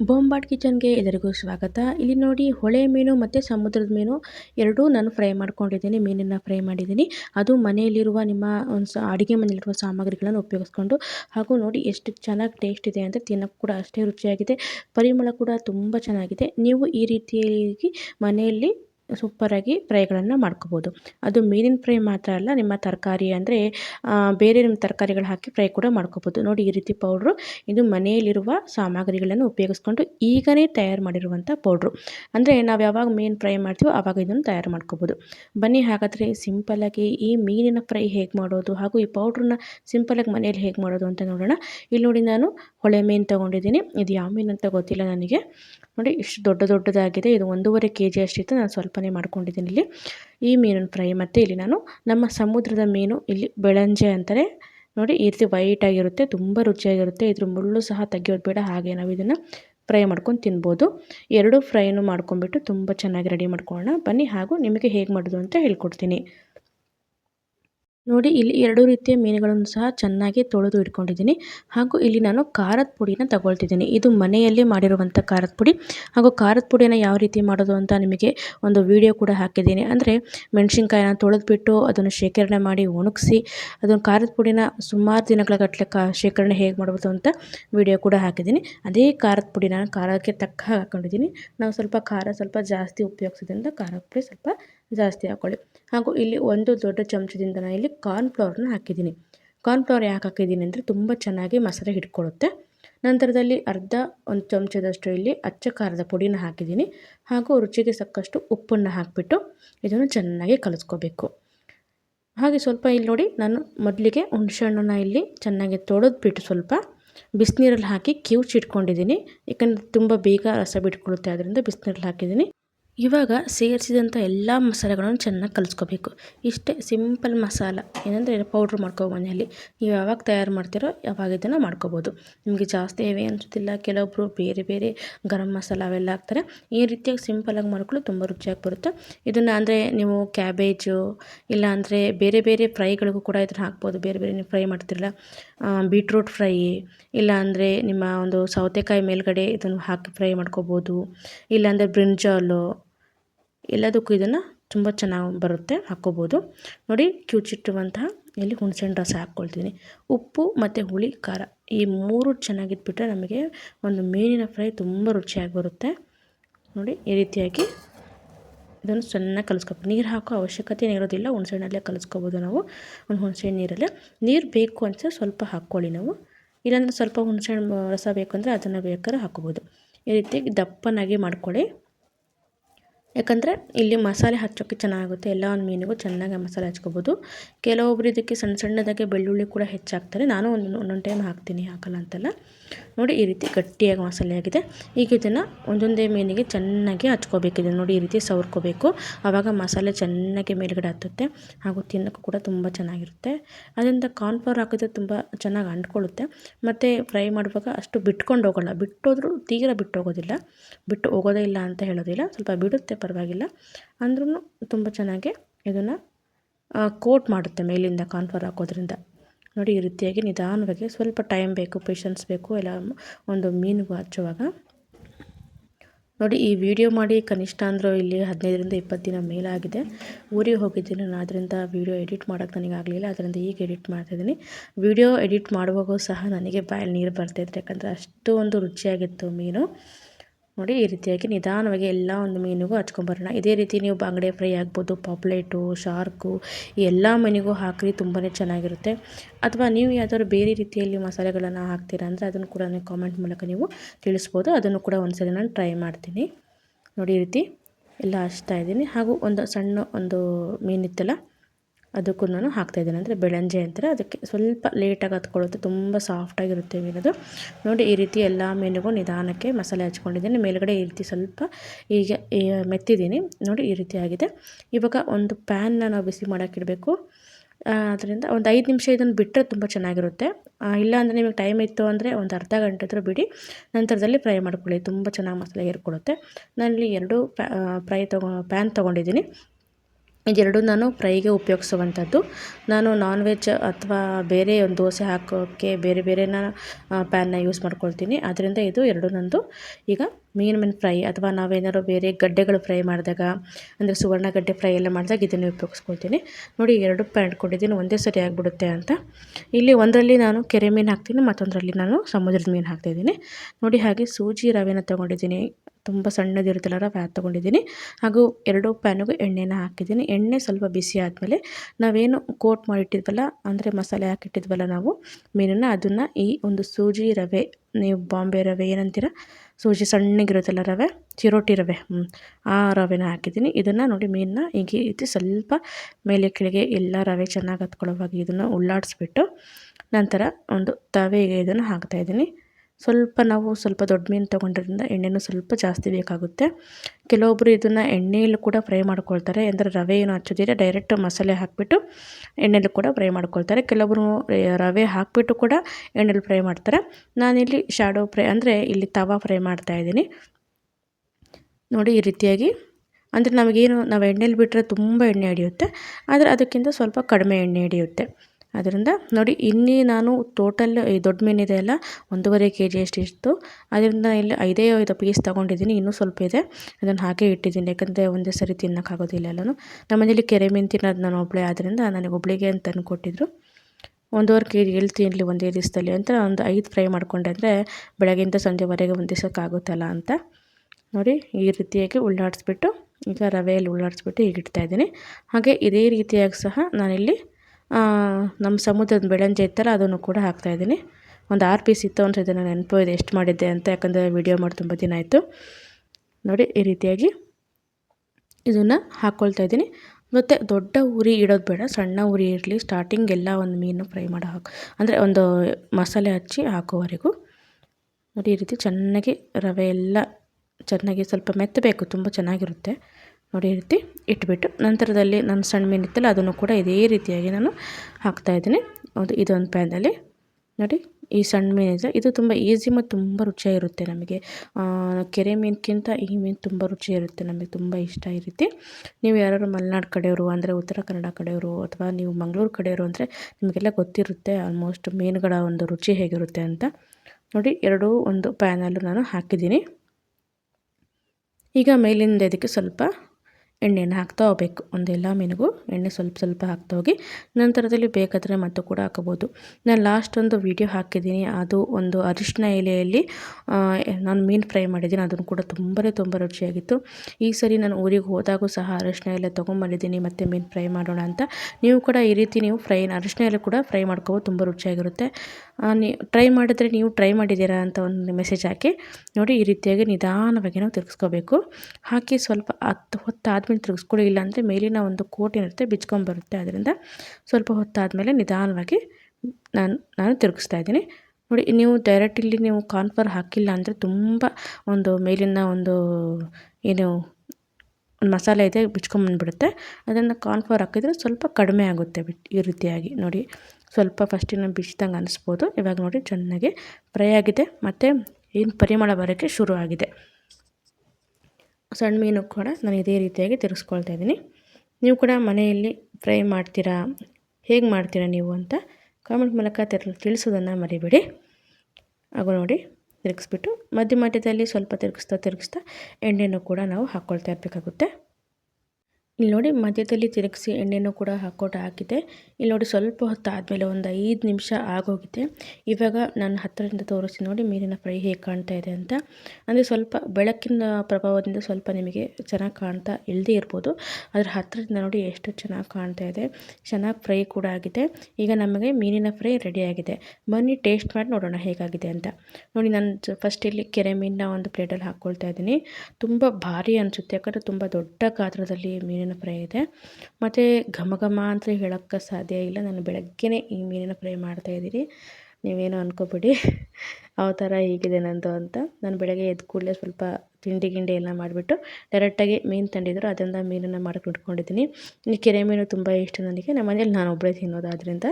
ಬೊಂಬಾಟ್ ಕಿಚನ್ಗೆ ಎಲ್ಲರಿಗೂ ಸ್ವಾಗತ. ಇಲ್ಲಿ ನೋಡಿ ಹೊಳೆ ಮೀನು ಮತ್ತು ಸಮುದ್ರದ ಮೀನು ಎರಡೂ ನಾನು ಫ್ರೈ ಮಾಡ್ಕೊಂಡಿದ್ದೀನಿ ಮೀನನ್ನು ಫ್ರೈ ಮಾಡಿದ್ದೀನಿ. ಅದು ಮನೆಯಲ್ಲಿರುವ ನಿಮ್ಮ ಒಂದು ಅಡುಗೆ ಮನೆಯಲ್ಲಿರುವ ಸಾಮಗ್ರಿಗಳನ್ನು ಉಪಯೋಗಿಸ್ಕೊಂಡು ಹಾಗೂ ನೋಡಿ ಎಷ್ಟು ಚೆನ್ನಾಗಿ ಟೇಸ್ಟ್ ಇದೆ ಅಂತ ತಿನ್ನೋಕ್ಕೆ ಕೂಡ ಅಷ್ಟೇ ರುಚಿಯಾಗಿದೆ. ಪರಿಮಳ ಕೂಡ ತುಂಬ ಚೆನ್ನಾಗಿದೆ. ನೀವು ಈ ರೀತಿಯಾಗಿ ಮನೆಯಲ್ಲಿ ಸೂಪರಾಗಿ ಫ್ರೈಗಳನ್ನು ಮಾಡ್ಕೋಬೋದು. ಅದು ಮೀನಿನ ಫ್ರೈ ಮಾತ್ರ ಅಲ್ಲ, ನಿಮ್ಮ ತರಕಾರಿ ಅಂದರೆ ಬೇರೆ ನಿಮ್ಮ ತರಕಾರಿಗಳು ಹಾಕಿ ಫ್ರೈ ಕೂಡ ಮಾಡ್ಕೋಬೋದು. ನೋಡಿ ಈ ರೀತಿ ಪೌಡ್ರು ಇದು ಮನೆಯಲ್ಲಿರುವ ಸಾಮಗ್ರಿಗಳನ್ನು ಉಪಯೋಗಿಸ್ಕೊಂಡು ಈಗಲೇ ತಯಾರು ಮಾಡಿರುವಂಥ ಪೌಡ್ರು ಅಂದರೆ ನಾವು ಯಾವಾಗ ಮೀನು ಫ್ರೈ ಮಾಡ್ತೀವೋ ಆವಾಗ ಇದನ್ನು ತಯಾರು ಮಾಡ್ಕೋಬೋದು. ಬನ್ನಿ ಹಾಗಾದರೆ ಸಿಂಪಲಾಗಿ ಈ ಮೀನಿನ ಫ್ರೈ ಹೇಗೆ ಮಾಡೋದು ಹಾಗೂ ಈ ಪೌಡ್ರನ್ನ ಸಿಂಪಲಾಗಿ ಮನೆಯಲ್ಲಿ ಹೇಗೆ ಮಾಡೋದು ಅಂತ ನೋಡೋಣ. ಇಲ್ಲಿ ನೋಡಿ ನಾನು ಹೊಳೆ ಮೀನು ತೊಗೊಂಡಿದ್ದೀನಿ. ಇದು ಯಾವ ಮೀನು ಅಂತ ಗೊತ್ತಿಲ್ಲ ನನಗೆ. ನೋಡಿ ಇಷ್ಟು ದೊಡ್ಡ ದೊಡ್ಡದಾಗಿದೆ. ಇದು ಒಂದೂವರೆ ಕೆ ಜಿ ಅಷ್ಟಿತ್ತು. ನಾನು ಸ್ವಲ್ಪನೇ ಮಾಡ್ಕೊಂಡಿದ್ದೀನಿ ಇಲ್ಲಿ. ಈ ಮೀನನ್ನು ಫ್ರೈ ಮತ್ತು ಇಲ್ಲಿ ನಾನು ನಮ್ಮ ಸಮುದ್ರದ ಮೀನು ಇಲ್ಲಿ ಬೆಳಂಜೆ ಅಂತಾರೆ ನೋಡಿ ಈ ರೀತಿ ವೈಟಾಗಿರುತ್ತೆ ತುಂಬ ರುಚಿಯಾಗಿರುತ್ತೆ. ಇದ್ರ ಮುಳ್ಳು ಸಹ ತೆಗಿಯೋದು ಬೇಡ, ಹಾಗೆ ನಾವು ಇದನ್ನು ಫ್ರೈ ಮಾಡ್ಕೊಂಡು ತಿನ್ಬೋದು. ಎರಡೂ ಫ್ರೈನು ಮಾಡ್ಕೊಂಬಿಟ್ಟು ತುಂಬ ಚೆನ್ನಾಗಿ ರೆಡಿ ಮಾಡ್ಕೊಳ್ಳೋಣ. ಬನ್ನಿ ಹಾಗೂ ನಿಮಗೆ ಹೇಗೆ ಮಾಡೋದು ಅಂತ ಹೇಳ್ಕೊಡ್ತೀನಿ. ನೋಡಿ, ಇಲ್ಲಿ ಎರಡು ರೀತಿಯ ಮೀನುಗಳನ್ನು ಸಹ ಚೆನ್ನಾಗಿ ತೊಳೆದು ಇಟ್ಕೊಂಡಿದ್ದೀನಿ. ಹಾಗೂ ಇಲ್ಲಿ ನಾನು ಖಾರದ ಪುಡಿನ ತಗೊಳ್ತಿದ್ದೀನಿ. ಇದು ಮನೆಯಲ್ಲೇ ಮಾಡಿರುವಂಥ ಖಾರದ ಪುಡಿ. ಹಾಗೂ ಖಾರದ ಪುಡಿನ ಯಾವ ರೀತಿ ಮಾಡೋದು ಅಂತ ನಿಮಗೆ ಒಂದು ವಿಡಿಯೋ ಕೂಡ ಹಾಕಿದ್ದೀನಿ. ಅಂದರೆ ಮೆಣಸಿನ್ಕಾಯಿನ ತೊಳೆದ್ಬಿಟ್ಟು ಅದನ್ನು ಶೇಖರಣೆ ಮಾಡಿ ಒಣಗಿಸಿ, ಅದನ್ನು ಖಾರದ ಪುಡಿನ ಸುಮಾರು ದಿನಗಳ ಗಟ್ಟಲೆ ಕಾ ಶೇಖರಣೆ ಹೇಗೆ ಮಾಡ್ಬೋದು ಅಂತ ವಿಡಿಯೋ ಕೂಡ ಹಾಕಿದ್ದೀನಿ. ಅದೇ ಖಾರದ ಪುಡಿ ನಾನು ಖಾರಕ್ಕೆ ತಕ್ಕ ಹಾಕೊಂಡಿದ್ದೀನಿ. ನಾವು ಸ್ವಲ್ಪ ಖಾರ ಸ್ವಲ್ಪ ಜಾಸ್ತಿ ಉಪಯೋಗಿಸೋದ್ರಿಂದ ಖಾರದ ಪುಡಿ ಸ್ವಲ್ಪ ಜಾಸ್ತಿ ಹಾಕ್ಕೊಳ್ಳಿ ಹಾಗೂ ಇಲ್ಲಿ ಒಂದು ದೊಡ್ಡ ಚಮಚದಿಂದ ನಾನು ಇಲ್ಲಿ ಕಾರ್ನ್ಫ್ಲವರ್ನ ಹಾಕಿದ್ದೀನಿ. ಕಾರ್ನ್ಫ್ಲವರ್ ಯಾಕೆ ಹಾಕಿದ್ದೀನಿ ಅಂದರೆ ತುಂಬ ಚೆನ್ನಾಗಿ ಮಸಾಲೆ ಹಿಡ್ಕೊಳ್ಳುತ್ತೆ. ನಂತರದಲ್ಲಿ ಅರ್ಧ ಒಂದು ಚಮಚದಷ್ಟು ಇಲ್ಲಿ ಅಚ್ಚ ಖಾರದ ಪುಡಿನ ಹಾಕಿದ್ದೀನಿ. ಹಾಗೂ ರುಚಿಗೆ ಸಾಕಷ್ಟು ಉಪ್ಪನ್ನು ಹಾಕಿಬಿಟ್ಟು ಇದನ್ನು ಚೆನ್ನಾಗಿ ಕಲಿಸ್ಕೋಬೇಕು. ಹಾಗೆ ಸ್ವಲ್ಪ ಇಲ್ಲಿ ನೋಡಿ, ನಾನು ಮೊದಲಿಗೆ ಹುಣಸೆಹಣ್ಣನ್ನ ಇಲ್ಲಿ ಚೆನ್ನಾಗಿ ತೊಳೆದ್ಬಿಟ್ಟು ಸ್ವಲ್ಪ ಬಿಸಿನೀರಲ್ಲಿ ಹಾಕಿ ಕಿವುಚಿಟ್ಕೊಂಡಿದ್ದೀನಿ ಯಾಕಂದರೆ ತುಂಬ ಬೇಗ ರಸ ಬಿಟ್ಕೊಳ್ಳುತ್ತೆ ಅದರಿಂದ ಬಿಸಿನೀರಲ್ಲಿ ಹಾಕಿದ್ದೀನಿ. ಇವಾಗ ಸೇರಿಸಿದಂಥ ಎಲ್ಲ ಮಸಾಲೆಗಳನ್ನು ಚೆನ್ನಾಗಿ ಕಲಿಸ್ಕೋಬೇಕು. ಇಷ್ಟೇ ಸಿಂಪಲ್ ಮಸಾಲ, ಏನಂದರೆ ಪೌಡ್ರ್ ಮಾಡ್ಕೊ ಮನೆಯಲ್ಲಿ. ನೀವು ಯಾವಾಗ ತಯಾರು ಮಾಡ್ತೀರೋ ಯಾವಾಗ ಇದನ್ನು ಮಾಡ್ಕೋಬೋದು. ನಿಮಗೆ ಜಾಸ್ತಿ ಹೆವಿ ಅನಿಸುತ್ತಿಲ್ಲ ಕೆಲವೊಬ್ಬರು ಬೇರೆ ಬೇರೆ ಗರಂ ಮಸಾಲ ಅವೆಲ್ಲ ಹಾಕ್ತಾರೆ. ಈ ರೀತಿಯಾಗಿ ಸಿಂಪಲಾಗಿ ಮಾಡ್ಕೊಳ್ಳಿ ತುಂಬ ರುಚಿಯಾಗಿ ಬರುತ್ತೆ. ಇದನ್ನು ಅಂದರೆ ನೀವು ಕ್ಯಾಬೇಜು ಇಲ್ಲ ಅಂದರೆ ಬೇರೆ ಬೇರೆ ಫ್ರೈಗಳಿಗೂ ಕೂಡ ಇದನ್ನು ಹಾಕ್ಬೋದು. ಬೇರೆ ಬೇರೆ ನೀವು ಫ್ರೈ ಮಾಡ್ತಿರಲ್ಲ ಬೀಟ್ರೂಟ್ ಫ್ರೈ ಇಲ್ಲ ಅಂದರೆ ನಿಮ್ಮ ಒಂದು ಸೌತೆಕಾಯಿ ಮೇಲ್ಗಡೆ ಇದನ್ನು ಹಾಕಿ ಫ್ರೈ ಮಾಡ್ಕೋಬೋದು. ಇಲ್ಲಾಂದರೆ ಬ್ರಿಂಜಾಲು ಎಲ್ಲದಕ್ಕೂ ಇದನ್ನು ತುಂಬ ಚೆನ್ನಾಗಿ ಬರುತ್ತೆ, ಹಾಕ್ಕೋಬೋದು. ನೋಡಿ ಕ್ಯೂಚಿಟ್ಟಿರುವಂತಹ ಇಲ್ಲಿ ಹುಣಸೆಹಣ್ಣು ರಸ ಹಾಕ್ಕೊಳ್ತೀನಿ. ಉಪ್ಪು ಮತ್ತು ಹುಳಿ, ಖಾರ ಈ ಮೂರು ಚೆನ್ನಾಗಿದ್ಬಿಟ್ರೆ ನಮಗೆ ಒಂದು ಮೀನಿನ ಫ್ರೈ ತುಂಬ ರುಚಿಯಾಗಿ ಬರುತ್ತೆ. ನೋಡಿ, ಈ ರೀತಿಯಾಗಿ ಇದನ್ನು ಚೆನ್ನಾಗಿ ಕಲಿಸ್ಕೋಬೋದು. ನೀರು ಹಾಕೋ ಅವಶ್ಯಕತೆ ಇರೋದಿಲ್ಲ, ಹುಣಸೆಹಣ್ಣಲ್ಲೇ ಕಲಿಸ್ಕೋಬೋದು ನಾವು. ಒಂದು ಹುಣಸೆಹಣ್ಣು ನೀರಲ್ಲೇ. ನೀರು ಬೇಕು ಅಂತ ಸ್ವಲ್ಪ ಹಾಕ್ಕೊಳ್ಳಿ ನಾವು. ಇಲ್ಲಾಂದರೆ ಸ್ವಲ್ಪ ಹುಣಸೆಹಣ್ಣು ರಸ ಬೇಕು ಅಂದರೆ ಅದನ್ನು ಬೇಕಾದ್ರೆ ಹಾಕ್ಕೋಬೋದು. ಈ ರೀತಿಯಾಗಿ ದಪ್ಪನಾಗಿ ಮಾಡ್ಕೊಳ್ಳಿ. ಯಾಕಂದರೆ ಇಲ್ಲಿ ಮಸಾಲೆ ಹಚ್ಚೋಕ್ಕೆ ಚೆನ್ನಾಗುತ್ತೆ ಎಲ್ಲ ಒಂದು ಮೀನಿಗೂ ಚೆನ್ನಾಗಿ ಮಸಾಲೆ ಹಚ್ಕೋಬೋದು. ಕೆಲವೊಬ್ರು ಇದಕ್ಕೆ ಸಣ್ಣ ಸಣ್ಣದಾಗೆ ಬೆಳ್ಳುಳ್ಳಿ ಕೂಡ ಹೆಚ್ಚಾಕ್ತಾರೆ ನಾನು ಒಂದು ಒಂದೊಂದು ಟೈಮ್ ಹಾಕ್ತೀನಿ, ಹಾಕಲ್ಲ ಅಂತಲ್ಲ. ನೋಡಿ ಈ ರೀತಿ ಗಟ್ಟಿಯಾಗಿ ಮಸಾಲೆ ಆಗಿದೆ. ಈಗ ಇದನ್ನು ಒಂದೊಂದೇ ಮೀನಿಗೆ ಚೆನ್ನಾಗಿ ಹಚ್ಕೋಬೇಕಿದೆ ನೋಡಿ ಈ ರೀತಿ ಸವರ್ಕೋಬೇಕು. ಆವಾಗ ಮಸಾಲೆ ಚೆನ್ನಾಗಿ ಮೇಲುಗಡೆ ಹತ್ತುತ್ತೆ. ಹಾಗೂ ತಿನ್ನೋಕ್ಕೂ ಕೂಡ ತುಂಬ ಚೆನ್ನಾಗಿರುತ್ತೆ. ಅದರಿಂದ ಕಾರ್ನ್ಫ್ಲವರ್ ಹಾಕಿದ್ರೆ ತುಂಬ ಚೆನ್ನಾಗಿ ಅಂಟ್ಕೊಳ್ಳುತ್ತೆ. ಮತ್ತು ಫ್ರೈ ಮಾಡುವಾಗ ಅಷ್ಟು ಬಿಟ್ಕೊಂಡು ಹೋಗೋಲ್ಲ. ಬಿಟ್ಟೋದ್ರೂ ತೀರ ಬಿಟ್ಟು ಹೋಗೋದಿಲ್ಲ. ಬಿಟ್ಟು ಹೋಗೋದೇ ಇಲ್ಲ ಅಂತ ಹೇಳೋದಿಲ್ಲ. ಸ್ವಲ್ಪ ಬಿಡುತ್ತೆ, ಪರವಾಗಿಲ್ಲ. ಅಂದ್ರೂ ತುಂಬ ಚೆನ್ನಾಗಿ ಇದನ್ನು ಕೋಟ್ ಮಾಡುತ್ತೆ ಮೇಲಿಂದ ಕಾರ್ನ್ಫ್ಲವರ್ ಹಾಕೋದ್ರಿಂದ. ನೋಡಿ, ಈ ರೀತಿಯಾಗಿ ನಿಧಾನವಾಗಿ ಸ್ವಲ್ಪ ಟೈಮ್ ಬೇಕು ಪೇಷನ್ಸ್ ಬೇಕು, ಎಲ್ಲ ಒಂದು ಮೀನು ಹಚ್ಚುವಾಗ. ನೋಡಿ, ಈ ವಿಡಿಯೋ ಮಾಡಿ ಕನಿಷ್ಠ ಅಂದರೂ ಇಲ್ಲಿ ಹದಿನೈದರಿಂದ ಇಪ್ಪತ್ತು ದಿನ ಮೇಲಾಗಿದೆ. ಊರಿಗೆ ಹೋಗಿದ್ದೀನಿ, ನಾನು ಅದರಿಂದ ವೀಡಿಯೋ ಎಡಿಟ್ ಮಾಡೋಕ್ಕೆ ನನಗೆ ಆಗಲಿಲ್ಲ ಅದರಿಂದ ಈಗ ಎಡಿಟ್ ಮಾಡ್ತಾಯಿದ್ದೀನಿ ವಿಡಿಯೋ ಎಡಿಟ್ ಮಾಡುವಾಗೂ ಸಹ ನನಗೆ ಬಾಯಲ್ಲಿ ನೀರು ಬರ್ತಾಯಿದ್ರೆ ಯಾಕಂದರೆ ಅಷ್ಟು ಒಂದು ರುಚಿಯಾಗಿತ್ತು ಮೀನು. ನೋಡಿ ಈ ರೀತಿಯಾಗಿ ನಿಧಾನವಾಗಿ ಎಲ್ಲ ಒಂದು ಮೀನಿಗೂ ಹಚ್ಕೊಂಬರೋಣ ಇದೇ ರೀತಿ ನೀವು ಬಂಗಡೆ ಫ್ರೈ ಆಗ್ಬೋದು, ಪಾಪ್ಲೇಟು, ಶಾರ್ಕು ಎಲ್ಲ ಮೀನಿಗೂ ಹಾಕಿರಿ ತುಂಬಾ ಚೆನ್ನಾಗಿರುತ್ತೆ. ಅಥವಾ ನೀವು ಯಾವ್ದಾದ್ರು ಬೇರೆ ರೀತಿಯಲ್ಲಿ ಮಸಾಲೆಗಳನ್ನು ಹಾಕ್ತೀರಾ ಅಂದರೆ ಅದನ್ನು ಕೂಡ ನೀವು ಕಾಮೆಂಟ್ ಮೂಲಕ ನೀವು ತಿಳಿಸ್ಬೋದು. ಅದನ್ನು ಕೂಡ ಒಂದ್ಸರಿ ನಾನು ಟ್ರೈ ಮಾಡ್ತೀನಿ. ನೋಡಿ ಈ ರೀತಿ ಎಲ್ಲ ಹಚ್ತಾ ಇದ್ದೀನಿ. ಹಾಗೂ ಒಂದು ಸಣ್ಣ ಒಂದು ಮೀನಿತ್ತಲ್ಲ ಅದಕ್ಕೂ ನಾನು ಹಾಕ್ತಾಯಿದ್ದೀನಿ ಅಂದರೆ ಬೆಳಂಜೆ ಅಂತಾರೆ ಅದಕ್ಕೆ ಸ್ವಲ್ಪ ಲೇಟಾಗಿ ಹತ್ಕೊಳ್ಳುತ್ತೆ. ತುಂಬ ಸಾಫ್ಟಾಗಿರುತ್ತೆ ಮೀನದು ನೋಡಿ, ಈ ರೀತಿ ಎಲ್ಲ ಮೀನಿಗೂ ನಿಧಾನಕ್ಕೆ ಮಸಾಲೆ ಹಚ್ಕೊಂಡಿದ್ದೀನಿ. ಮೇಲುಗಡೆ ಈ ರೀತಿ ಸ್ವಲ್ಪ ಈಗ ಮೆತ್ತಿದ್ದೀನಿ. ನೋಡಿ, ಈ ರೀತಿ ಆಗಿದೆ. ಇವಾಗ ಒಂದು ಪ್ಯಾನ್ ನಾವು ಬಿಸಿ ಮಾಡೋಕ್ಕಿಡಬೇಕು ಅದರಿಂದ ಒಂದು ಐದು ನಿಮಿಷ ಇದನ್ನು ಬಿಟ್ಟರೆ ತುಂಬ ಚೆನ್ನಾಗಿರುತ್ತೆ. ಇಲ್ಲ ಅಂದರೆ ನಿಮಗೆ ಟೈಮ್ ಇತ್ತು ಅಂದರೆ ಒಂದು ಅರ್ಧ ಗಂಟೆ ಹತ್ರ ಬಿಡಿ. ನಂತರದಲ್ಲಿ ಫ್ರೈ ಮಾಡ್ಕೊಳ್ಳಿ. ತುಂಬ ಚೆನ್ನಾಗಿ ಮಸಾಲೆ ಹೇರ್ಕೊಡುತ್ತೆ ನಾನಿಲ್ಲಿ ಎರಡು ಪ್ಯಾ ಫ್ರೈ ತೊಗೊ ಪ್ಯಾನ್ ತೊಗೊಂಡಿದ್ದೀನಿ. ಇದೆರಡು ನಾನು ಫ್ರೈಗೆ ಉಪಯೋಗಿಸುವಂಥದ್ದು. ನಾನು ನಾನ್ ವೆಜ್ ಅಥವಾ ಬೇರೆ ಒಂದು ದೋಸೆ ಹಾಕೋಕ್ಕೆ ಬೇರೆ ಬೇರೆನ ಪ್ಯಾನ್ನ ಯೂಸ್ ಮಾಡ್ಕೊಳ್ತೀನಿ. ಆದ್ದರಿಂದ ಇದು ಎರಡು ನನ್ನದು ಈಗ ಮೀನು ಮೀನು ಫ್ರೈ ಅಥವಾ ನಾವೇನಾದ್ರು ಬೇರೆ ಗಡ್ಡೆಗಳು ಫ್ರೈ ಮಾಡಿದಾಗ, ಅಂದರೆ ಸುವರ್ಣ ಗಡ್ಡೆ ಫ್ರೈ ಎಲ್ಲ ಮಾಡಿದಾಗ ಇದನ್ನು ಉಪಯೋಗಿಸ್ಕೊಳ್ತೀನಿ. ನೋಡಿ, ಎರಡು ಪ್ಯಾನ್ ಕೊಟ್ಟಿದ್ದೀನಿ, ಒಂದೇ ಸರಿ ಆಗಿಬಿಡುತ್ತೆ ಅಂತ. ಇಲ್ಲಿ ಒಂದರಲ್ಲಿ ನಾನು ಕೆರೆ ಮೀನು ಹಾಕ್ತೀನಿ, ಮತ್ತೊಂದರಲ್ಲಿ ನಾನು ಸಮುದ್ರದ ಮೀನು ಹಾಕ್ತಾಯಿದ್ದೀನಿ ನೋಡಿ, ಹಾಗೆ ಸೂಜಿ ರವೆನ ತೊಗೊಂಡಿದ್ದೀನಿ. ತುಂಬ ಸಣ್ಣದಿರುತ್ತಲ್ಲ ರವೆ ಅದು ತೊಗೊಂಡಿದ್ದೀನಿ. ಹಾಗೂ ಎರಡು ಪ್ಯಾನಿಗೂ ಎಣ್ಣೆನ ಹಾಕಿದ್ದೀನಿ. ಎಣ್ಣೆ ಸ್ವಲ್ಪ ಬಿಸಿ ಆದಮೇಲೆ ನಾವೇನು ಕೋಟ್ ಮಾಡಿಟ್ಟಿದ್ವಲ್ಲ, ಅಂದರೆ ಮಸಾಲೆ ಹಾಕಿಟ್ಟಿದ್ವಲ್ಲ ನಾವು ಮೀನನ್ನು, ಅದನ್ನು ಈ ಒಂದು ಸೂಜಿ ರವೆ ನೀವು ಬಾಂಬೆ ರವೆ ಏನಂತೀರ? ಸೂಜಿ ಸಣ್ಣಗಿರುತ್ತಲ್ಲ ರವೆ, ಚಿರೋಟಿ ರವೆ. ಆ ರವೆನ ಹಾಕಿದ್ದೀನಿ. ಇದನ್ನು ನೋಡಿ ಮೀನನ್ನ ಈಗ ರೀತಿ ಸ್ವಲ್ಪ ಮೇಲೆ ಕೆಳಗೆ ಎಲ್ಲ ರವೆ ಚೆನ್ನಾಗಿ ಹತ್ಕೊಳ್ಳೋವಾಗಿ ಇದನ್ನು ಉಳ್ಳಾಡಿಸ್ಬಿಟ್ಟು ನಂತರ ಒಂದು ತವೆಗೆ ಇದನ್ನು ಹಾಕ್ತಾಯಿದ್ದೀನಿ ಸ್ವಲ್ಪ ನಾವು ಸ್ವಲ್ಪ ದೊಡ್ಡ ಮೀನು ತೊಗೊಂಡ್ರಿಂದ ಎಣ್ಣೆನೂ ಸ್ವಲ್ಪ ಜಾಸ್ತಿ ಬೇಕಾಗುತ್ತೆ. ಕೆಲವೊಬ್ಬರು ಇದನ್ನು ಎಣ್ಣೆಯಲ್ಲೂ ಕೂಡ ಫ್ರೈ ಮಾಡ್ಕೊಳ್ತಾರೆ. ಅಂದರೆ ರವೆ ಏನು ಹಚ್ಚೋದಿಲ್ಲ ಡೈರೆಕ್ಟ್ ಮಸಾಲೆ ಹಾಕಿಬಿಟ್ಟು ಎಣ್ಣೆಯಲ್ಲೂ ಕೂಡ ಫ್ರೈ ಮಾಡ್ಕೊಳ್ತಾರೆ. ಕೆಲವೊಬ್ಬರು ರವೆ ಹಾಕಿಬಿಟ್ಟು ಕೂಡ ಎಣ್ಣೆಲಿ ಫ್ರೈ ಮಾಡ್ತಾರೆ. ನಾನಿಲ್ಲಿ ಶಾಡೋ ಫ್ರೈ, ಅಂದರೆ ಇಲ್ಲಿ ತವಾ ಫ್ರೈ ಮಾಡ್ತಾ ಇದ್ದೀನಿ. ನೋಡಿ ಈ ರೀತಿಯಾಗಿ. ಅಂದರೆ ನಮಗೇನು, ನಾವು ಎಣ್ಣೆಲಿ ಬಿಟ್ಟರೆ ತುಂಬ ಎಣ್ಣೆ ಹಿಡಿಯುತ್ತೆ. ಆದರೆ ಅದಕ್ಕಿಂತ ಸ್ವಲ್ಪ ಕಡಿಮೆ ಎಣ್ಣೆ ಹಿಡಿಯುತ್ತೆ. ಅದರಿಂದ ನೋಡಿ, ಇನ್ನಿ ನಾನು ಟೋಟಲ್ ಈ ದೊಡ್ಡ ಇದೆ ಅಲ್ಲ, ಒಂದೂವರೆ ಕೆ ಜಿ ಅಷ್ಟು ಇತ್ತು. ಅದರಿಂದ ಇಲ್ಲಿ ಐದೇ ಐದು ಪೀಸ್ ತೊಗೊಂಡಿದ್ದೀನಿ, ಇನ್ನೂ ಸ್ವಲ್ಪ ಇದೆ. ಅದನ್ನು ಹಾಗೆ ಇಟ್ಟಿದ್ದೀನಿ, ಯಾಕಂದರೆ ಒಂದೇ ಸರಿ ತಿನ್ನೋಕ್ಕಾಗೋದಿಲ್ಲ ಎಲ್ಲನೂ. ನಮ್ಮ ಮನೇಲಿ ಕೆರೆ ಮೀನು ತಿನ್ನೋದು ನಾನು ಒಬ್ಬಳೆ ಆದ್ದರಿಂದ ನನಗೆ ಒಬ್ಬಳಿಗೆ ಅಂತ ಕೊಟ್ಟಿದ್ರು ಒಂದೂವರೆ ಕೆ ಜಿ ಎಲ್ಲಿ ತಿನ್ನಲಿ ಒಂದೇ ದಿವಸದಲ್ಲಿ ಅಂತ ಒಂದು ಐದು ಫ್ರೈ ಮಾಡಿಕೊಂಡೆ ಅಂದರೆ ಬೆಳಗ್ಗೆಯಿಂದ ಸಂಜೆವರೆಗೆ ಒಂದು ದಿವಸಕ್ಕಾಗುತ್ತಲ್ಲ ಅಂತ. ನೋಡಿ, ಈ ರೀತಿಯಾಗಿ ಉಳ್ಳಾಡಿಸ್ಬಿಟ್ಟು, ಈಗ ರವೆಯಲ್ಲಿ ಉಳ್ಳಾಡಿಸ್ಬಿಟ್ಟು ಈಗ ಇಡ್ತಾಯಿದ್ದೀನಿ ಹಾಗೆ ಇದೇ ರೀತಿಯಾಗಿ ಸಹ ನಾನಿಲ್ಲಿ ನಮ್ಮ ಸಮುದ್ರದ ಬೆಳಂಜೆ ಇತ್ತಲ್ಲ, ಅದನ್ನು ಕೂಡ ಹಾಕ್ತಾಯಿದ್ದೀನಿ ಒಂದು ಆರು ಪೀಸ್ ಇತ್ತು ಅನ್ಸುತ್ತೆ ನನಗೆ ನೆನಪು ಇದೆ, ಎಷ್ಟು ಮಾಡಿದ್ದೆ ಅಂತ, ಯಾಕಂದರೆ ವಿಡಿಯೋ ಮಾಡಿ ತುಂಬ ದಿನ ಆಯಿತು. ನೋಡಿ, ಈ ರೀತಿಯಾಗಿ ಇದನ್ನು ಹಾಕ್ಕೊಳ್ತಾ ಇದ್ದೀನಿ. ಮತ್ತು ದೊಡ್ಡ ಉರಿ ಇಡೋದು ಬೇಡ, ಸಣ್ಣ ಉರಿ ಇರಲಿ. ಸ್ಟಾರ್ಟಿಂಗ್ ಎಲ್ಲ ಒಂದು ಮೀನು ಫ್ರೈ ಮಾಡೋ ಹಾಕಿ, ಅಂದರೆ ಒಂದು ಮಸಾಲೆ ಹಚ್ಚಿ ಹಾಕೋವರೆಗೂ ನೋಡಿ, ಈ ರೀತಿ ಚೆನ್ನಾಗಿ ರವೆ ಎಲ್ಲ ಚೆನ್ನಾಗಿ ಸ್ವಲ್ಪ ಮೆತ್ತಬೇಕು, ತುಂಬ ಚೆನ್ನಾಗಿರುತ್ತೆ. ನೋಡಿ ಈ ರೀತಿ ಇಟ್ಬಿಟ್ಟು ನಂತರದಲ್ಲಿ ನನ್ನ ಸಣ್ಣ ಮೀನು ಇತ್ತಲ್ಲ ಅದನ್ನು ಕೂಡ ಇದೇ ರೀತಿಯಾಗಿ ನಾನು ಹಾಕ್ತಾಯಿದ್ದೀನಿ ಒಂದು ಇದೊಂದು ಪ್ಯಾನಲ್ಲಿ ನೋಡಿ, ಈ ಸಣ್ಣ ಮೀನಿದೆ ಇದು. ತುಂಬ ಈಸಿ ಮತ್ತು ತುಂಬ ರುಚಿಯಾಗಿರುತ್ತೆ ನಮಗೆ. ಕೆರೆ ಮೀನಿಗಿಂತ ಈ ಮೀನು ತುಂಬ ರುಚಿಯಾಗಿರುತ್ತೆ. ನಮಗೆ ತುಂಬ ಇಷ್ಟ ಈ ರೀತಿ. ನೀವು ಯಾರು ಮಲೆನಾಡು ಕಡೆಯವರು, ಅಂದರೆ ಉತ್ತರ ಕನ್ನಡ ಕಡೆಯವರು, ಅಥವಾ ನೀವು ಮಂಗಳೂರು ಕಡೆಯವರು, ಅಂದರೆ ನಿಮಗೆಲ್ಲ ಗೊತ್ತಿರುತ್ತೆ ಆಲ್ಮೋಸ್ಟ್ ಮೀನುಗಳ ಒಂದು ರುಚಿ ಹೇಗಿರುತ್ತೆ ಅಂತ. ನೋಡಿ, ಎರಡೂ ಒಂದು ಪ್ಯಾನಲ್ಲು ನಾನು ಹಾಕಿದ್ದೀನಿ. ಈಗ ಮೇಲಿಂದ ಇದಕ್ಕೆ ಸ್ವಲ್ಪ ಎಣ್ಣೆನ ಹಾಕ್ತಾ ಹೋಗ್ಬೇಕು. ಒಂದೆಲ್ಲ ಮೀನಿಗೂ ಎಣ್ಣೆ ಸ್ವಲ್ಪ ಸ್ವಲ್ಪ ಹಾಕ್ತಾ ಹೋಗಿ ನಂತರದಲ್ಲಿ ಬೇಕಾದರೆ ಮತ್ತು ಕೂಡ ಹಾಕೋಬೋದು ನಾನು ಲಾಸ್ಟ್ ಒಂದು ವೀಡಿಯೋ ಹಾಕಿದ್ದೀನಿ. ಅದು ಒಂದು ಅರಿಶಿನ ಎಲೆಯಲ್ಲಿ ನಾನು ಮೀನು ಫ್ರೈ ಮಾಡಿದ್ದೀನಿ. ಅದನ್ನು ಕೂಡ ತುಂಬಾ ತುಂಬ ರುಚಿಯಾಗಿತ್ತು. ಈ ಸರಿ ನಾನು ಊರಿಗೆ ಹೋದಾಗೂ ಸಹ ಅರಿಶಿನ ಎಲೆ ತೊಗೊಂಬಂದಿದ್ದೀನಿ. ಮತ್ತು ಮೀನು ಫ್ರೈ ಮಾಡೋಣ ಅಂತ. ನೀವು ಕೂಡ ಈ ರೀತಿ ನೀವು ಫ್ರೈ ಅರಿಶಿನ ಎಲೆ ಕೂಡ ಫ್ರೈ ಮಾಡ್ಕೋಬೋದು. ತುಂಬ ರುಚಿಯಾಗಿರುತ್ತೆ. ನೀ ಟ್ರೈ ಮಾಡಿದ್ರೆ ನೀವು ಟ್ರೈ ಮಾಡಿದ್ದೀರಾ ಅಂತ ಒಂದು ಮೆಸೇಜ್ ಹಾಕಿ. ನೋಡಿ, ಈ ರೀತಿಯಾಗಿ ನಿಧಾನವಾಗಿ ನಾವು ತಿರುಗಿಸ್ಕೋಬೇಕು. ಹಾಕಿ ಸ್ವಲ್ಪ ಹತ್ತು ಹೊತ್ತಾದ್ಮೇಲೆ ತಿರುಗಿಸ್ಕೊಳ್ಳಿ ಇಲ್ಲಾಂದರೆ ಮೇಲಿನ ಒಂದು ಕೋಟ್ ಏನಿರುತ್ತೆ ಬಿಚ್ಕೊಂಬರುತ್ತೆ ಅದರಿಂದ. ಸ್ವಲ್ಪ ಹೊತ್ತಾದಮೇಲೆ ನಿಧಾನವಾಗಿ ನಾನು ನಾನು ತಿರುಗಿಸ್ತಾ ಇದ್ದೀನಿ. ನೋಡಿ, ನೀವು ಡೈರೆಕ್ಟ್ ಇಲ್ಲಿ ನೀವು ಕಾನ್ಫರ್ ಹಾಕಿಲ್ಲ ಅಂದರೆ ತುಂಬ ಒಂದು ಮೇಲಿನ ಒಂದು ಏನು, ಒಂದು ಮಸಾಲೆ ಇದೆ ಬಿಚ್ಕೊಂಬಂದ್ಬಿಡುತ್ತೆ. ಅದನ್ನು ಕಾನ್ಫರ್ ಹಾಕಿದರೆ ಸ್ವಲ್ಪ ಕಡಿಮೆ ಆಗುತ್ತೆ ಬಿಟ್ಟು ಈ ರೀತಿಯಾಗಿ. ನೋಡಿ ಸ್ವಲ್ಪ ಫಸ್ಟಿನ ಬಿಚ್ಚಿದಂಗೆ ಅನಿಸ್ಬೋದು. ಇವಾಗ ನೋಡಿ ಚೆನ್ನಾಗಿ ಫ್ರೈ ಆಗಿದೆ. ಮತ್ತು ಏನು ಪರಿಮಳ ಬರೋಕ್ಕೆ ಶುರು ಆಗಿದೆ. ಸಣ್ಣ ಮೀನು ಕೂಡ ನಾನು ಇದೇ ರೀತಿಯಾಗಿ ತಿರುಗಿಸ್ಕೊಳ್ತಾ ಇದ್ದೀನಿ. ನೀವು ಕೂಡ ಮನೆಯಲ್ಲಿ ಫ್ರೈ ಮಾಡ್ತೀರಾ? ಹೇಗೆ ಮಾಡ್ತೀರಾ ನೀವು ಅಂತ ಕಾಮೆಂಟ್ ಮೂಲಕ ತೆರ, ತಿಳಿಸೋದನ್ನು ಮರಿಬೇಡಿ. ಹಾಗೂ ನೋಡಿ, ತಿರುಗಿಸ್ಬಿಟ್ಟು ಮಧ್ಯ ಮಧ್ಯದಲ್ಲಿ ಸ್ವಲ್ಪ ತಿರುಗಿಸ್ತಾ ತಿರುಗಿಸ್ತಾ ಎಣ್ಣೆನೂ ಕೂಡ ನಾವು ಹಾಕ್ಕೊಳ್ತಾ ಇರಬೇಕಾಗುತ್ತೆ. ಇಲ್ಲಿ ನೋಡಿ ಮಧ್ಯದಲ್ಲಿ ತಿರುಗಿಸಿ ಎಣ್ಣೆನೂ ಕೂಡ ಹಾಕೋಟ ಹಾಕಿದೆ ಇಲ್ಲಿ ನೋಡಿ ಸ್ವಲ್ಪ ಹೊತ್ತು ಆದಮೇಲೆ ಒಂದು ಐದು ನಿಮಿಷ ಆಗೋಗಿದೆ. ಇವಾಗ ನಾನು ಹತ್ತಿರದಿಂದ ತೋರಿಸಿ ನೋಡಿ ಮೀನಿನ ಫ್ರೈ ಹೇಗೆ ಕಾಣ್ತಾ ಇದೆ ಅಂತ. ಅಂದರೆ ಸ್ವಲ್ಪ ಬೆಳಕಿನ ಪ್ರಭಾವದಿಂದ ಸ್ವಲ್ಪ ನಿಮಗೆ ಚೆನ್ನಾಗಿ ಕಾಣ್ತಾ ಇಲ್ಲದೇ ಇರ್ಬೋದು. ಅದರ ಹತ್ತಿರದಿಂದ ನೋಡಿ ಎಷ್ಟು ಚೆನ್ನಾಗಿ ಕಾಣ್ತಾ ಇದೆ. ಚೆನ್ನಾಗಿ ಫ್ರೈ ಕೂಡ ಆಗಿದೆ. ಈಗ ನಮಗೆ ಮೀನಿನ ಫ್ರೈ ರೆಡಿಯಾಗಿದೆ ಬನ್ನಿ ಟೇಸ್ಟ್ ಮಾಡಿ ನೋಡೋಣ ಹೇಗಾಗಿದೆ ಅಂತ. ನೋಡಿ ನಾನು ಫಸ್ಟ್ ಇಲ್ಲಿ ಕೆರೆ ಮೀನನ್ನ ಒಂದು ಪ್ಲೇಟಲ್ಲಿ ಹಾಕ್ಕೊಳ್ತಾ ಇದ್ದೀನಿ. ತುಂಬ ಭಾರಿ ಅನಿಸುತ್ತೆ. ಯಾಕಂದರೆ ತುಂಬ ದೊಡ್ಡ ಗಾತ್ರದಲ್ಲಿ ಮೀನಿನ ಮೀನಿನ ಫ್ರೈ ಇದೆ. ಮತ್ತು ಘಮ ಘಮ ಅಂತ ಹೇಳೋಕ್ಕೆ ಸಾಧ್ಯ ಇಲ್ಲ. ನಾನು ಬೆಳಗ್ಗೆನೇ ಈ ಮೀನಿನ ಫ್ರೈ ಮಾಡ್ತಾಯಿದ್ದೀನಿ ನೀವೇನು ಅಂದ್ಕೋಬೇಡಿ ಯಾವ ಥರ ಹೀಗಿದೆ ನಂದು ಅಂತ. ನಾನು ಬೆಳಗ್ಗೆ ಎದ್ದ ಕೂಡಲೇ ಸ್ವಲ್ಪ ತಿಂಡಿ ಗಿಂಡಿ ಎಲ್ಲ ಮಾಡಿಬಿಟ್ಟು ಡೈರೆಕ್ಟಾಗಿ ಮೀನು ತಂದಿದ್ರು. ಅದರಿಂದ ಮೀನನ್ನು ಮಾಡೋಕೆ ಇಟ್ಕೊಂಡಿದ್ದೀನಿ ಈ ಕೆರೆ ಮೀನು ತುಂಬ ಇಷ್ಟ ನನಗೆ. ನಮ್ಮ ಮನೇಲಿ ನಾನು ಒಬ್ಬಳೇ ತಿನ್ನೋದು ಆದ್ದರಿಂದ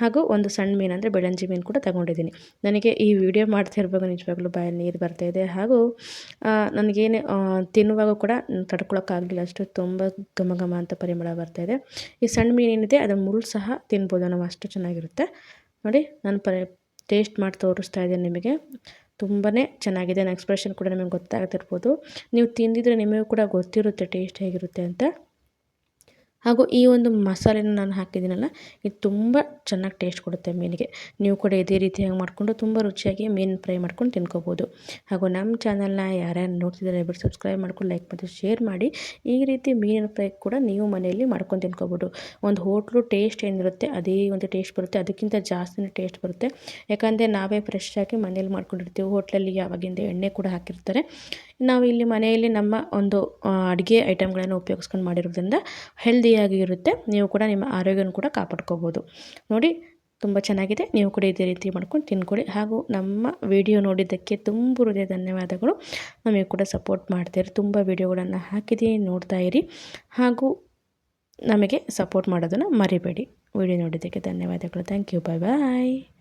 ಹಾಗೂ ಒಂದು ಸಣ್ಣ ಮೀನು ಅಂದರೆ ಬೆಳಂಜಿ ಮೀನು ಕೂಡ ತಗೊಂಡಿದ್ದೀನಿ. ನನಗೆ ಈ ವಿಡಿಯೋ ಮಾಡ್ತಾ ಇರುವಾಗ ನಿಜವಾಗ್ಲೂ ಬಾಯಲ್ಲಿ ನೀರು ಬರ್ತಾಯಿದೆ ಹಾಗೂ ನನಗೇನು ತಿನ್ನುವಾಗ ಕೂಡ ತಡ್ಕೊಳೋಕ್ಕಾಗಲಿಲ್ಲ. ಅಷ್ಟು ತುಂಬ ಘಮ ಘಮ ಅಂತ ಪರಿಮಳ ಬರ್ತಾಯಿದೆ ಈ ಸಣ್ಣ ಮೀನು ಏನಿದೆ ಅದರ ಮುಳ್ಳು ಸಹ ತಿನ್ಬೋದು. ನಾವು ಅಷ್ಟು ಚೆನ್ನಾಗಿರುತ್ತೆ. ನೋಡಿ, ನಾನು ಪರಿ ಟೇಸ್ಟ್ ಮಾಡಿ ತೋರಿಸ್ತಾ ಇದ್ದೀನಿ ನಿಮಗೆ. ತುಂಬಾ ಚೆನ್ನಾಗಿದೆ ನನ್ನ ಎಕ್ಸ್ಪ್ರೆಷನ್ ಕೂಡ ನಿಮಗೆ ಗೊತ್ತಾಗ್ತಿರ್ಬೋದು. ನೀವು ತಿಂದಿದ್ರೆ ನಿಮಗೂ ಕೂಡ ಗೊತ್ತಿರುತ್ತೆ ಟೇಸ್ಟ್ ಹೇಗಿರುತ್ತೆ ಅಂತ. ಹಾಗೂ ಈ ಒಂದು ಮಸಾಲೆನ ನಾನು ಹಾಕಿದ್ದೀನಲ್ಲ, ಇದು ತುಂಬ ಚೆನ್ನಾಗಿ ಟೇಸ್ಟ್ ಕೊಡುತ್ತೆ ಮೀನಿಗೆ. ನೀವು ಕೂಡ ಇದೇ ರೀತಿಯಾಗಿ ಮಾಡಿಕೊಂಡು ತುಂಬ ರುಚಿಯಾಗಿ ಮೀನು ಫ್ರೈ ಮಾಡ್ಕೊಂಡು ತಿನ್ಕೋಬೋದು. ಹಾಗೂ ನಮ್ಮ ಚಾನಲ್ನ ಯಾರ್ಯಾರು ನೋಡ್ತಿದ್ದಾರೆ ಬಿಟ್ಟು ಸಬ್ಸ್ಕ್ರೈಬ್ ಮಾಡ್ಕೊಂಡು ಲೈಕ್ ಮತ್ತು ಶೇರ್ ಮಾಡಿ. ಈ ರೀತಿ ಮೀನಿನ ಫ್ರೈ ಕೂಡ ನೀವು ಮನೆಯಲ್ಲಿ ಮಾಡ್ಕೊಂಡು ತಿನ್ಕೋಬೋದು. ಒಂದು ಹೋಟ್ಲು ಟೇಸ್ಟ್ ಏನಿರುತ್ತೆ, ಅದೇ ಒಂದು ಟೇಸ್ಟ್ ಬರುತ್ತೆ, ಅದಕ್ಕಿಂತ ಜಾಸ್ತಿನೇ ಟೇಸ್ಟ್ ಬರುತ್ತೆ. ಯಾಕಂದರೆ ನಾವೇ ಫ್ರೆಶ್ ಆಗಿ ಮನೇಲಿ ಮಾಡ್ಕೊಂಡಿರ್ತೀವಿ, ಹೋಟ್ಲಲ್ಲಿ ಯಾವಾಗಿಂದ ಎಣ್ಣೆ ಕೂಡ ಹಾಕಿರ್ತಾರೆ. ನಾವು ಇಲ್ಲಿ ಮನೆಯಲ್ಲಿ ನಮ್ಮ ಒಂದು ಅಡುಗೆ ಐಟಮ್ಗಳನ್ನು ಉಪಯೋಗಿಸ್ಕೊಂಡು ಮಾಡಿರೋದ್ರಿಂದ ಹೆಲ್ದಿಯಾಗಿ ಇರುತ್ತೆ. ನೀವು ಕೂಡ ನಿಮ್ಮ ಆರೋಗ್ಯನ ಕೂಡ ಕಾಪಾಡ್ಕೋಬೋದು. ನೋಡಿ, ತುಂಬ ಚೆನ್ನಾಗಿದೆ. ನೀವು ಕೂಡ ಇದೇ ರೀತಿ ಮಾಡ್ಕೊಂಡು ತಿನ್ಕೊಳ್ಳಿ. ಹಾಗೂ ನಮ್ಮ ವಿಡಿಯೋ ನೋಡಿದ್ದಕ್ಕೆ ತುಂಬ ಹೃದಯ ಧನ್ಯವಾದಗಳು. ನಮಗೆ ಕೂಡ ಸಪೋರ್ಟ್ ಮಾಡ್ತೀರಿ. ತುಂಬ ವಿಡಿಯೋಗಳನ್ನು ಹಾಕಿದೀನಿ ನೋಡ್ತಾ ಇರಿ. ಹಾಗೂ ನಮಗೆ ಸಪೋರ್ಟ್ ಮಾಡೋದನ್ನು ಮರಿಬೇಡಿ. ವಿಡಿಯೋ ನೋಡಿದ್ದಕ್ಕೆ ಧನ್ಯವಾದಗಳು. Thank you bye bye